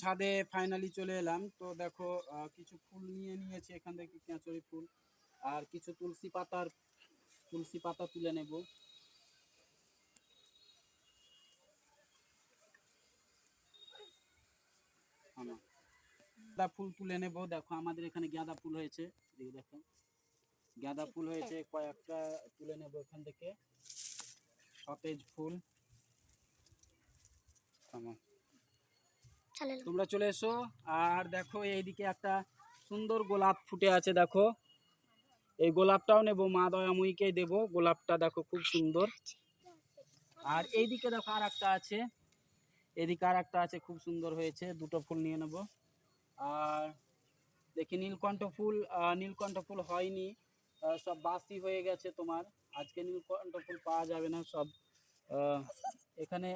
ছাদে ফাইনালি চলে এলাম। তো দেখো কিছু ফুল নিয়ে নিয়েছি এখান থেকে কেঁচড়ি ফুল। আর কিছু তুলসী পাতার, তুলসী পাতা তুলে নেব। গাঁদা ফুল তুলে নেব। দেখো, আমাদের এখানে গাঁদা ফুল হয়েছে। এদিকে দেখো। গাঁদা ফুল হয়েছে কয়েকটা, তুলে নেব এখান থেকে। সতেজ ফুল আমার চালালাম তোমরা চলে এসো। আর দেখো, এইদিকে একটা সুন্দর গোলাপ ফুটে আছে, দেখো। এই গোলাপটাও নেব, মা দয়াময়ীকে দেবো। গোলাপটা দেখো, খুব সুন্দর। আর এইদিকে দেখো, আর একটা আছে। এদিকে আর একটা আছে, খুব সুন্দর হয়েছে। দুটো ফুল নিয়ে নেব। আর দেখি, নীলকণ্ঠ ফুল নীলকণ্ঠ ফুল হয়নি। সব বাসি হয়ে গেছে তোমার। আজকে নীলকণ্ঠ ফুল পাওয়া যাবে না সব। এখানে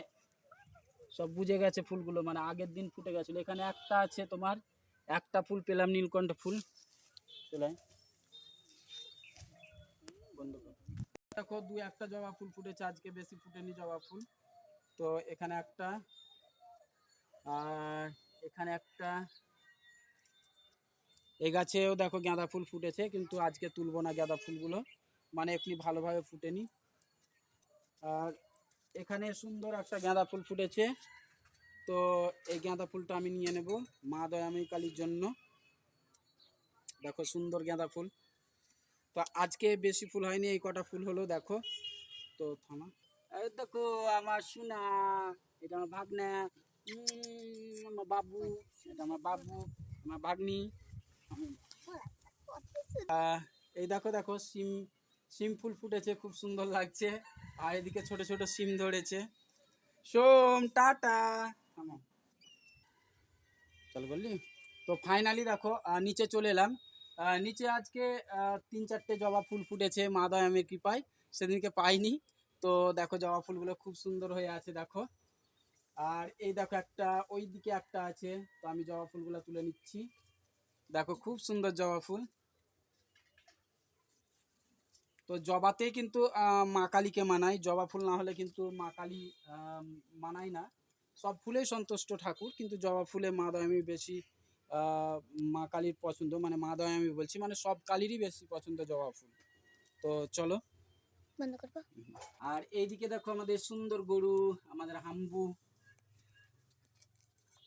সব বুঝে গেছে ফুলগুলো মানে আগের দিন ফুটে গেছিল। এখানে একটা আছে তোমার, একটা ফুল পেলাম, নীলকণ্ঠ ফুল। চলে। দেখো, দু একটা জবা ফুল ফুটেছে, আজকে বেশি ফুটেনি জবা ফুল। তো এখানে একটা, আর এখানে একটা এই গাছেও দেখো গাঁদা ফুল ফুটেছে, কিন্তু আজকে তুলবো না গাঁদা ফুলগুলো। মানে এমনি ভালোভাবে ফুটেনি। আর এখানে সুন্দর একটা গাঁদা ফুল ফুটেছে। তো এই গাঁদা ফুলটা আমি নিয়ে নেব মা দয়াময়ী কালীর জন্য। দেখো সুন্দর গাঁদা ফুল। তো আজকে বেশি ফুল হয়নি, এই কটা ফুল হলো, দেখো। তো থামা। দেখো আমার সোনা, এটা আমার ভাগনা আমার বাবু, এটা আমার বাবু, আমার ভাগ্নি। এই দেখো দেখো, সিম সিম ফুল ফুটেছে, খুব সুন্দর লাগছে। আর এদিকে ছোট ছোট সিম ধরেছে। সোম, টাটা। চল বললি? তো ফাইনালি দেখো নিচে চলে এলাম। নিচে আজকে তিন চারটে জবা ফুল ফুটেছে, মা দয়ামের কৃপায়। সেদিনকে পাইনি। তো দেখো জবা ফুলগুলো খুব সুন্দর হয়ে আছে, দেখো। আর এই দেখো একটা ওই দিকে একটা আছে। তো আমি জবা ফুলগুলো তুলে নিচ্ছি। দেখো খুব সুন্দর জবা ফুল। তো জবাতে কিন্তু মা কালীকে মানায়। জবা ফুল না হলে কিন্তু মা কালী মানায় না। সব ফুলেই সন্তুষ্ট ঠাকুর কিন্তু জবা ফুলে মা দয়ামি বেশি মা কালীর পছন্দ। মানে মা দয়ামি বলছি মানে সব কালীরই বেশি পছন্দ জবা ফুল। তো চলো। বন্ধ করব? আর এইদিকে দেখো আমাদের সুন্দর গরু আমাদের হাম্বু।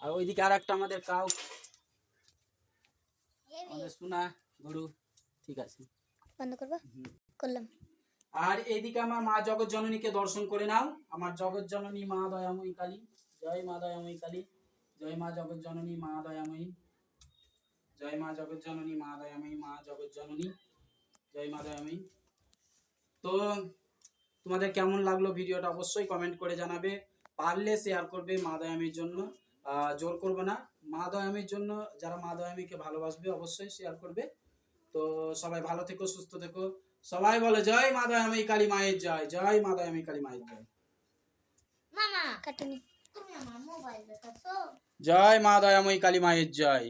আর ওইদিকে আর একটা আমাদের কাউ। আমাদের সোনা গরু ঠিক আছে। বন্ধ করব? করলাম। আর এদিকে আমার মা জগৎ জননীকে দর্শন করে নাও। আমার জগৎ জননী মা দয়াময়ী কালী। জয় মা দয়াময়ী কালী। জয় মা জগৎ জননী মা দয়াময়ী। জয় মা জগৎ জননী মা দয়াময়ী মা জগৎ জননী জয় মা দয়াময়ী। তো তোমাদের কেমন লাগল ভিডিওটা অবশ্যই কমেন্ট করে জানাবে। পারলে শেয়ার করবে মা দয়ামীর জন্য। জোর করব না। মা দয়ামীর জন্য যারা মা দয়ামীকে ভালোবাসবে অবশ্যই শেয়ার করবে। তো সবাই ভালো থেকো সুস্থ থেকো। সবাই বলে জয় মা আমি কালী মায়ের জয় জয় মা আমি কালী মায়ের জয়। মামা। কাটুনি। জয় মা দয়াময়ী কালী মায়ের জয়।